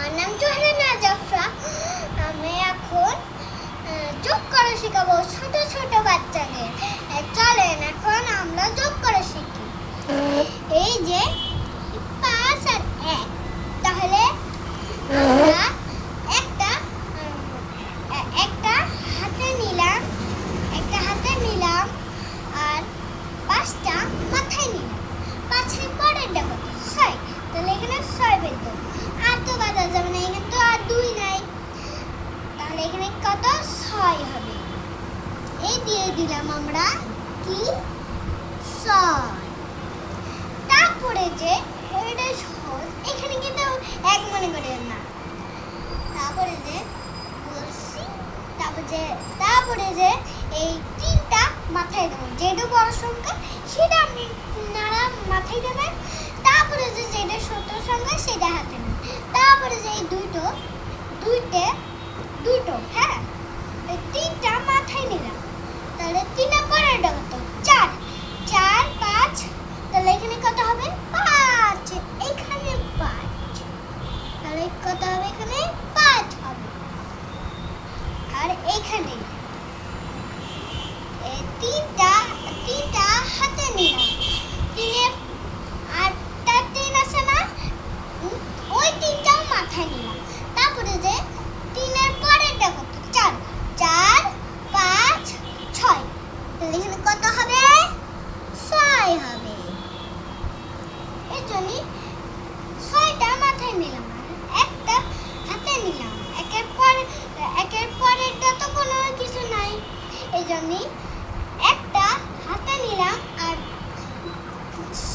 আমার নাম জোহরানা জাফরা। আমি এখন যোগ করা শেখাবো ছোট ছোট বাচ্চাদের। চলেন এখন আমরা যোগ করা শিখি। এই যে, পাঁচ আর এক। তাহলে আমরা একটা একটা হাতে নিলাম, একটা হাতে নিলাম, আর পাঁচটা মাথায় নিলাম। পাঁচের পরেরটা কত? ছয়। তাহলে এখানে ছয় বের দেবো আর তো বাধা যাবে না এখানে তো আর দুই নাই তাহলে এখানে কত? ছয় হবে। এই দিয়ে দিলাম আমরা কি? তারপরে যে এটা সহজ এখানে কিন্তু এক মনে করে না। তারপরে যে বলছি, তারপরে যে তারপরে যে এই তিনটা মাথায় দেবো। যেটা বড় সংখ্যা, সেটা আপনি নাড়া মাথায় দেবেন তারপরে যে যেটা ছোট সংখ্যা সেটা হাতে নেবেন তারপরে যে এই দুটো দুইটে দুটো হ্যাঁ? তিনটা মাথায় নিলাম। তাহলে তিন পরের কত? চার। চার, পাঁচ। তাহলে এখানে কত হবে? পাঁচ। এখানে পাঁচ। তাহলে কত হবে এখানে? পাঁচ হবে। আর এখানে এ তিনটা তিনটা হাতে নিলাম তিনের আটটা তিন আছে না উম, ওই তিনটাও মাথায় নিলাম তারপরে যে তিনের পরেরটা কত চার চার পাঁচ ছয় তাহলে এখানে কত হবে ছয় হবে এর জন্য ছয়টা মাথায় নিলাম। একটা হাতে নিলাম। একের পর, একের পরেরটা তো কোনো কিছু নাই। এই জন্যই একটা হাতে নিলাম আর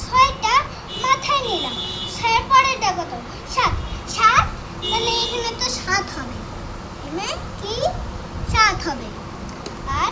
ছয়টা মাথায় নিলাম। ছয়ের পরেরটা কত? সাত। সাত তাহলে এখানে তো সাত হবে। এখানে কি? সাত হবে। আর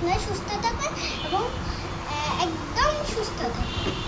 আপনারা সুস্থ থাকবেন এবং একদম সুস্থ থাকবেন